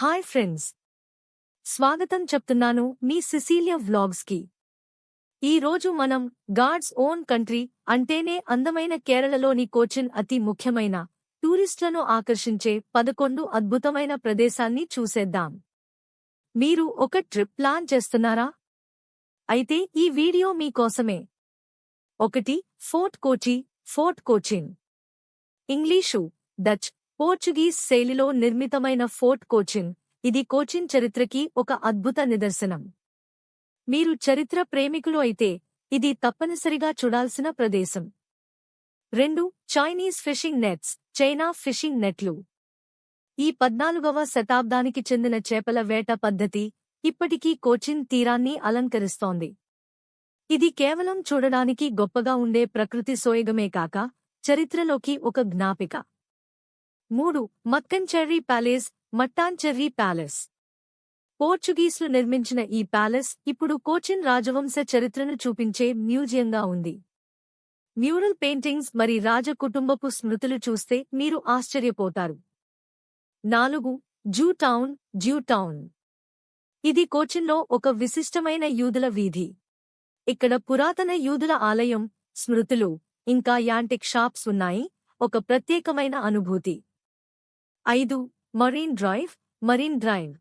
Hi friends. స్వాగతం చెప్తున్నాను మీ సిసీలియా వ్లాగ్స్కి. ఈ రోజు మనం గాడ్స్ ఓన్ కంట్రీ అంటేనే అందమైన కేరళలోని కోచిన్ అతి ముఖ్యమైన టూరిస్టులను ఆకర్షించే పదకొండు అద్భుతమైన ప్రదేశాన్ని చూసేద్దాం. మీరు ఒక ట్రిప్ ప్లాన్ చేస్తున్నారా? అయితే ఈ వీడియో మీకోసమే ఒకటి fort Kochi fort Cochin. English Dutch Portuguese శైలిలో నిర్మితమైన ఫోర్ట్ కోచిన్ ఇది కోచిన్ చరిత్రకి ఒక అద్భుత నిదర్శనం. మీరు చరిత్ర ప్రేమికులు అయితే ఇది తప్పనిసరిగా చూడాల్సిన ప్రదేశం. రెండు Chinese fishing nets China fishing నెట్లు. ఈ పద్నాలుగవ శతాబ్దానికి చెందిన చేపల వేట పద్ధతి ఇప్పటికీ కోచిన్ తీరాన్ని అలంకరిస్తోంది. ఇది కేవలం చూడడానికి గొప్పగా ఉండే ప్రకృతి సోయగమే కాక చరిత్రలోకి ఒక జ్ఞాపిక. మూడు మక్కన్చెర్రీ ప్యాలెస్ మట్టాన్చెర్రీ ప్యాలెస్. పోర్చుగీస్లు నిర్మించిన ఈ ప్యాలెస్ ఇప్పుడు కోచిన్ రాజవంశ చరిత్రను చూపించే మ్యూజియంగా ఉంది. మ్యూరల్ పెయింటింగ్స్ మరి రాజ కుటుంబపు స్మృతులు చూస్తే మీరు ఆశ్చర్యపోతారు. నాలుగు జూ టౌన్ జ్యూ టౌన్. ఇది కోచిన్లో ఒక విశిష్టమైన యూదుల వీధి. ఇక్కడ పురాతన యూదుల ఆలయం స్మృతులు ఇంకా యాంటిక్ షాప్స్ ఉన్నాయి ఒక ప్రత్యేకమైన అనుభూతి. ఐదు Marine Drive Marine Drive.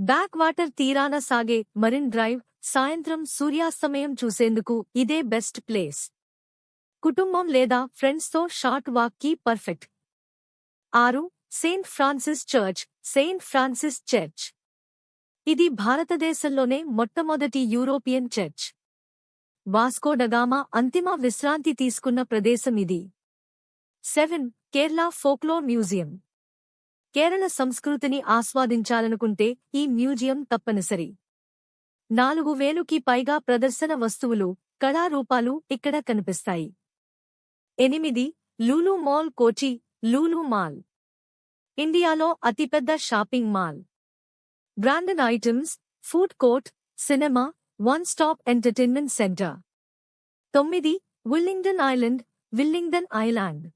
Back water తీరాన సాగే మరీన్ డ్రైవ్ సాయంత్రం సూర్యాస్తమయం చూసేందుకు ఇదే బెస్ట్ ప్లేస్. కుటుంబం లేదా ఫ్రెండ్స్తో షార్ట్ వాక్కి పర్ఫెక్ట్. ఆరు Saint Francis church Saint Francis church. ఇది భారతదేశంలోనే మొట్టమొదటి యూరోపియన్ చర్చ్. వాస్కో డగామా అంతిమ విశ్రాంతి తీసుకున్న ప్రదేశం ఇది. Seven Kerala folklore museum. Kerala సంస్కృతిని ఆస్వాదించాలనుకుంటే ఈ మ్యూజియం తప్పనిసరి. నాలుగు వేలుకి పైగా ప్రదర్శన వస్తువులు కళారూపాలు ఇక్కడ కనిపిస్తాయి. ఎనిమిది Lulu mall Kochi Lulu mall. ఇండియాలో అతిపెద్ద shopping mall. Branded items food court cinema one stop entertainment centre. తొమ్మిది Willingdon Island Willingdon Island.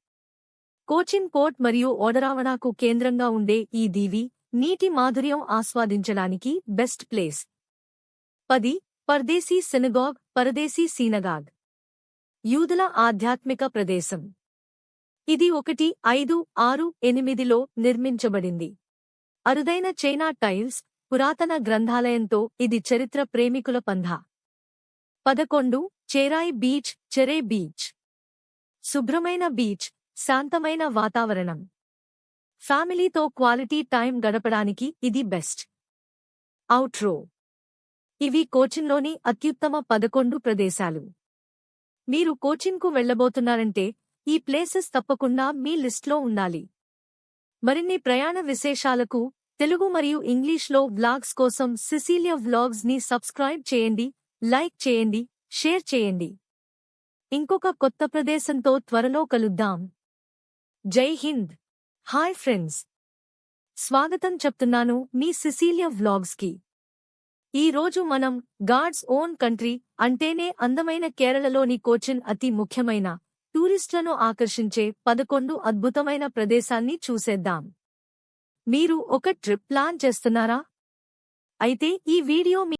Cochin port మరియు ఓడరావణాకు కేంద్రంగా ఉండే ఈ దీవి నీటి మాధుర్యం ఆస్వాదించడానికి బెస్ట్ ప్లేస్. పది పర్దేశీ సినగాగ్ పరదేశీ సీనగాగ్. యూదుల ఆధ్యాత్మిక ప్రదేశం. ఇది ఒకటి ఐదు ఆరు ఎనిమిదిలో నిర్మించబడింది. అరుదైన చైనా టైల్స్ పురాతన గ్రంథాలయంతో ఇది చరిత్ర ప్రేమికుల పంధ. పదకొండు చెరాయ్ బీచ్ చెరే బీచ్. శుభ్రమైన బీచ్ శాంతమైన వాతావరణం. ఫ్యామిలీతో క్వాలిటీ టైం గడపడానికి ఇది బెస్ట్. అవుట్రో. ఇవి కోచిన్లోని అత్యుత్తమ పదకొండు ప్రదేశాలు. మీరు కోచిన్కు వెళ్ళబోతున్నారంటే ఈ ప్లేసెస్ తప్పకుండా మీ లిస్ట్లో ఉండాలి. మరిన్ని ప్రయాణ విశేషాలకు తెలుగు మరియు ఇంగ్లీష్లో వ్లాగ్స్ కోసం సిసీలియా వ్లాగ్స్ని సబ్స్క్రైబ్ చేయండి లైక్ చేయండి షేర్ చేయండి. ఇంకొక కొత్త ప్రదేశంతో త్వరలో కలుద్దాం. జై హింద్. Hi friends. స్వాగతం చెప్తున్నాను మీ సిసీలియా వ్లాగ్స్కి. ఈ రోజు మనం గాడ్స్ ఓన్ కంట్రీ అంటేనే అందమైన కేరళలోని కోచిన్ అతి ముఖ్యమైన టూరిస్టులను ఆకర్షించే పదకొండు అద్భుతమైన ప్రదేశాన్ని చూసేద్దాం. మీరు ఒక ట్రిప్ ప్లాన్ చేస్తున్నారా? అయితే ఈ వీడియో మీ